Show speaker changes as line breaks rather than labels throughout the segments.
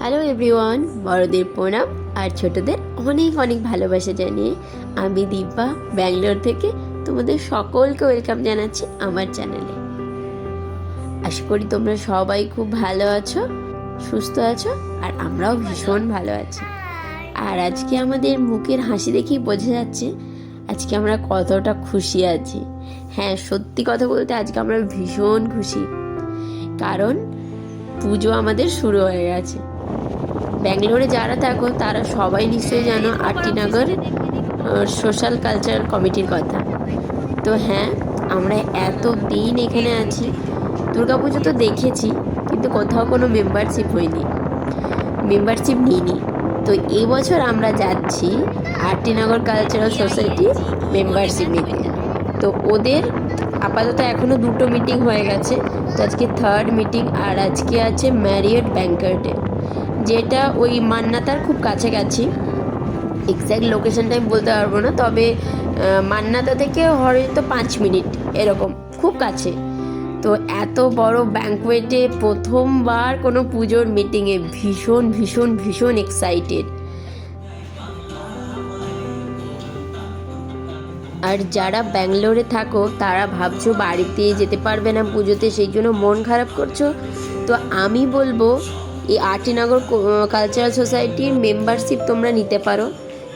Hello everyone বড়দের প্রণাম আর ছোটদের অনেক অনেক ভালোবাসা জানিয়ে আমি দিব্যা, ব্যাঙ্গালোর থেকে তোমাদের সকলকে ওয়েলকাম জানাচ্ছি আমার চ্যানেলে আশা করি তোমরা সবাই খুব ভালো আছো, সুস্থ আছো আর আমরাও ভীষণ ভালো আছি। আর আজকে আমাদের মুখের হাসি দেখেই বোঝা যাচ্ছে আজকে আমরা কতটা খুশি আছি। হ্যাঁ সত্যি কথা বলতে আজকে আমরা ভীষণ খুশি। কারণ পুজো আমাদের শুরু হয়ে গেছে। ব্যাঙ্গালোরে যারা থাকো, তারা সবাই নিশ্চয়ই জানো আরটিনগর সোশ্যাল কালচারাল কমিটির কথা। তো হ্যাঁ আমরা এত দিন এখানে আছি। দুর্গাপুজো তো দেখেছি, কিন্তু কোথাও কোনো মেম্বারশিপ হয়নি। মেম্বারশিপ নিইনি। তো এই বছর আমরা যাচ্ছি আরটিনগর কালচারাল সোসাইটি মেম্বারশিপ নিতে। তো ওদের আপাতত এখনও দুটো মিটিং হয়ে গেছে। তো আজকে থার্ড মিটিং আর আজকে আছে ম্যারিয়েট ব্যাঙ্কার্টে যেটা ওই মান্নাতার খুব কাছাকাছি। এক্স্যাক্ট লোকেশনটা আমি বলতে পারব না, তবে মান্নাতা থেকে হয়তো পাঁচ মিনিট এরকম, খুব কাছে। তো এত বড় ব্যাঙ্কোয়েটে প্রথমবার কোনো পুজোর মিটিংয়ে ভীষণ ভীষণ ভীষণ এক্সাইটেড আর যারা ব্যাঙ্গালোরে থাকো, তারা ভাবছ বাড়িতে যেতে পারবে না পুজোতে, সেই জন্য মন খারাপ করছ? তো আমি বলব এই আরটিনগর কালচারাল সোসাইটির মেম্বারশিপ তোমরা নিতে পারো।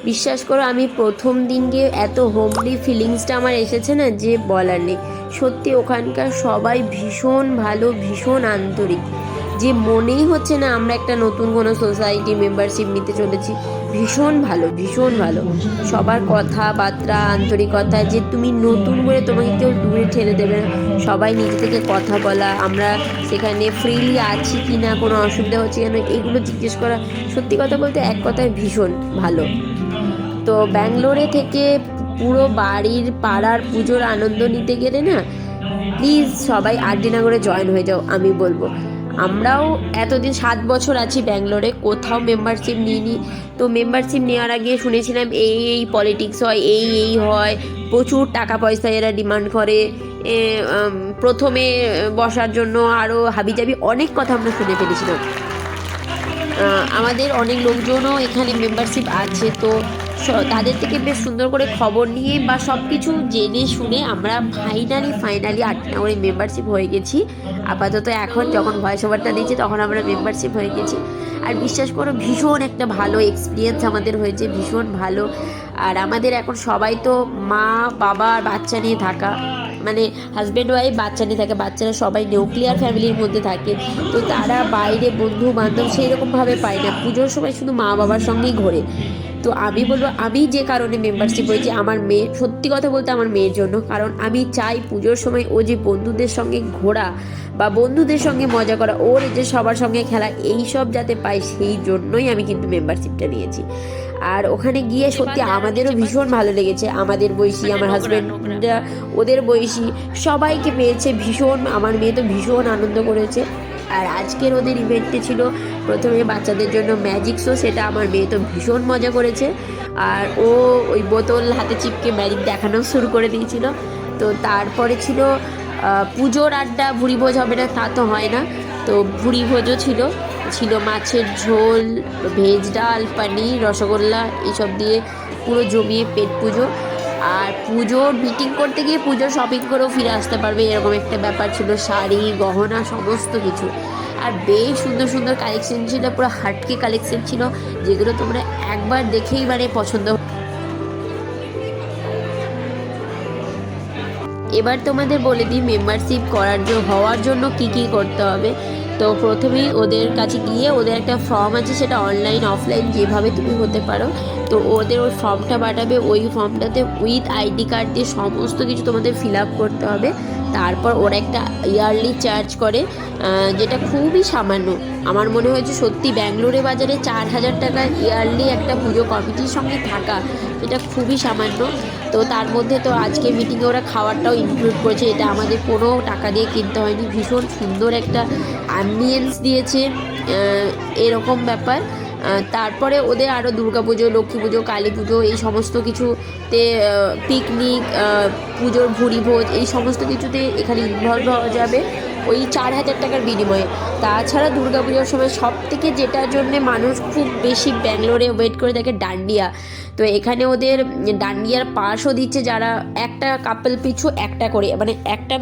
বিশ্বাস করো, আমি প্রথম দিন গিয়ে এত হোমলি ফিলিংসটা আমার এসেছে না যে বলার নেই। সত্যি ওখানকার সবাই ভীষণ ভালো, ভীষণ আন্তরিক। যে মনেই হচ্ছে না আমরা একটা নতুন কোনো সোসাইটি মেম্বারশিপ নিতে চলেছি। ভীষণ ভালো ভীষণ ভালো। সবার কথাবার্তা, আন্তরিকতা, যে তুমি নতুন করে তোমাকে কেউ দূরে ঠেলে দেবে না। সবাই নিজে থেকে কথা বলা, আমরা সেখানে ফ্রিলি আছি কি না কোনো অসুবিধা হচ্ছে কেন, এগুলো জিজ্ঞেস করা সত্যি কথা বলতে এক কথায় ভীষণ ভালো। তো ব্যাঙ্গালোরে থেকে পুরো বাড়ির পাড়ার পুজোর আনন্দ নিতে গেলে না প্লিজ সবাই আরডিনগরে জয়েন হয়ে যাও, আমি বলব। আমরাও এতদিন সাত বছর আছি ব্যাঙ্গালোরে, কোথাও মেম্বারশিপ নিইনি। তো মেম্বারশিপ নেওয়ার আগে শুনেছিলাম এই এই পলিটিক্স হয়, এই এই হয়, প্রচুর টাকা পয়সা এরা ডিমান্ড করে। প্রথমে বসার জন্য আরও হাবিজাবি অনেক কথা আমরা শুনে ফেলেছিলাম। আমাদের অনেক লোকজনও এখানে মেম্বারশিপ আছে, তো তাদের থেকে বেশ সুন্দর করে খবর নিয়ে বা সব কিছু জেনে শুনে আমরা ফাইনালি ফাইনালি আটনগরে মেম্বারশিপ হয়ে গেছি। আপাতত এখন যখন ভয়েস ওভারটা দিচ্ছি তখন আমরা মেম্বারশিপ হয়ে গেছি। আর বিশ্বাস করো, ভীষণ একটা ভালো এক্সপিরিয়েন্স আমাদের হয়েছে, ভীষণ ভালো। আর আমাদের এখন সবাই তো মা, বাবা আর বাচ্চা নিয়ে থাকা। মানে হাজব্যান্ড ওয়াইফ বাচ্চা নিয়ে থাকে। বাচ্চারা সবাই নিউক্লিয়ার ফ্যামিলির মধ্যে থাকে। তো তারা বাইরে বন্ধু বান্ধব সেই রকমভাবে পায় না। পুজোর সময় শুধু মা বাবার সঙ্গেই ঘোরে। তো আমি বলব, আমি যে কারণে মেম্বারশিপ হয়েছি, আমার মেয়ে, সত্যি কথা বলতে আমার মেয়ের জন্য। কারণ আমি চাই পুজোর সময় ও যে বন্ধুদের সঙ্গে ঘোরা বা বন্ধুদের সঙ্গে মজা করা, ওর যে সবার সঙ্গে খেলা এই সব যাতে পায়, সেই জন্যই আমি কিন্তু মেম্বারশিপটা নিয়েছি। আর ওখানে গিয়ে সত্যি আমাদেরও ভীষণ ভালো লেগেছে। আমাদের বয়সী আমার হাজব্যান্ডরা ওদের বয়সী সবাইকে পেয়েছে ভীষণ আমার মেয়ে তো ভীষণ আনন্দ করেছে। আর আজকের ওদের ইভেন্টে ছিল প্রথমে বাচ্চাদের জন্য ম্যাজিক শো সেটা আমার মেয়ে তো ভীষণ মজা করেছে। আর ও ওই বোতল হাতে চিপকে ম্যাজিক দেখানো শুরু করে দিয়েছিল। তো তারপরে ছিল পুজোর আড্ডা ভুড়ি ভোজ হবে না তা তো হয় না। তো ভুড়ি ভোজও ছিল। ছিল মাছের ঝোল, ভেজ ডাল, পানির, রসগোল্লা, এইসব দিয়ে পুরো জমিয়ে পেট পুজো। আর পুজোর মিটিং করতে গিয়ে পুজোর শপিং করেও ফিরে আসতে পারবে, এরকম একটা ব্যাপার ছিল। শাড়ি, গহনা, সমস্ত কিছু। আর বেশ সুন্দর সুন্দর কালেকশন ছিল, পুরো হাটকে কালেকশন ছিল, যেগুলো তোমরা একবার দেখেই মানে পছন্দ এবার তোমাদের বলে দিই মেম্বারশিপ করার জন্য হওয়ার জন্য কি কি করতে হবে। তো প্রথমেই ওদের কাছে গিয়ে ওদের একটা ফর্ম আছে, সেটা অনলাইন অফলাইন যেভাবে তুমি হতে পারো। তো ওদের ওই ফর্মটা পাঠাবে, ওই ফর্মটাতে উইথ আইডি কার্ড দিয়ে সমস্ত কিছু তোমাদের ফিল আপ করতে হবে। তারপর ওরা একটা ইয়ারলি চার্জ করে যেটা খুবই সামান্য। আমার মনে হয়েছে সত্যি ব্যাঙ্গালোরে বাজারে চার হাজার টাকা ইয়ারলি একটা পুজো কমিটির সঙ্গে থাকা, এটা খুবই সামান্য। তো তার মধ্যে তো আজকে মিটিংয়ে ওরা খাওয়ারটাও ইনক্লুড করেছে, এটা আমাদের কোনো টাকা দিয়ে কিনতে হয়নি। ভীষণ সুন্দর একটা অ্যাম্বিয়েন্স দিয়েছে এরকম ব্যাপার। তারপরে ওদের আরও দুর্গা পুজো লক্ষ্মী পুজো কালী পুজো এই সমস্ত কিছুতে পিকনিক পুজোর ভুড়ি ভোজ এই সমস্ত কিছুতে এখানে ইনভলভ হওয়া যাবে ওই চার হাজার টাকার বিনিময়ে। তাছাড়া দুর্গা পুজোর সময় সব থেকে যেটার জন্যে মানুষ খুব বেশি ব্যাঙ্গালোরে ওয়েট করে থাকে ডান্ডিয়া। তো এখানে ওদের ডান্ডিয়ার পাশও দিচ্ছে যারা একটা কাপল পিছু একটা করে মানে একটা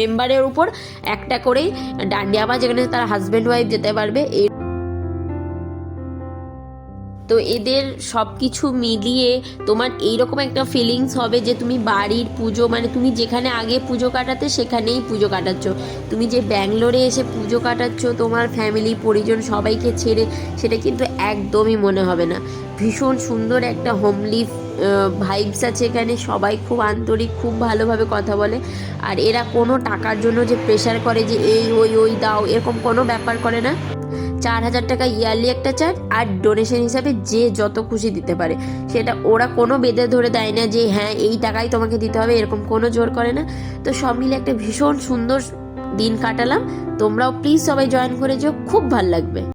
মেম্বারের উপর একটা করেই ডান্ডিয়া বা যেখানে তার হাজব্যান্ড ওয়াইফ যেতে পারবে তো এদের সব কিছু মিলিয়ে তোমার এইরকম একটা ফিলিংস হবে যে তুমি বাড়ির পুজো মানে তুমি যেখানে আগে পুজো কাটাতে সেখানেই পুজো কাটাচ্ছ। তুমি যে ব্যাঙ্গালোরে এসে পুজো কাটাচ্ছ, তোমার ফ্যামিলি পরিজন সবাইকে ছেড়ে, সেটা কিন্তু একদমই মনে হবে না। ভীষণ সুন্দর একটা হোমলি ভাইবস আছে এখানে। সবাই খুব আন্তরিক, খুব ভালোভাবে কথা বলে। আর এরা কোনো টাকার জন্য যে প্রেশার করে যে এই, ওই ওই, দাও, এরকম কোনো ব্যাপার করে না। চার হাজার টাকা ইয়ারলি একটা চার্জ আর ডোনেশন হিসাবে যে যত খুশি দিতে পারে। সেটা ওরা কোনো বেঁধে ধরে দেয় না যে হ্যাঁ এই টাকাই তোমাকে দিতে হবে। এরকম কোনো জোর করে না। তো সব মিলে একটা ভীষণ সুন্দর দিন কাটালাম। তোমরাও প্লিজ সবাই জয়েন করে যেও খুব ভালো লাগবে।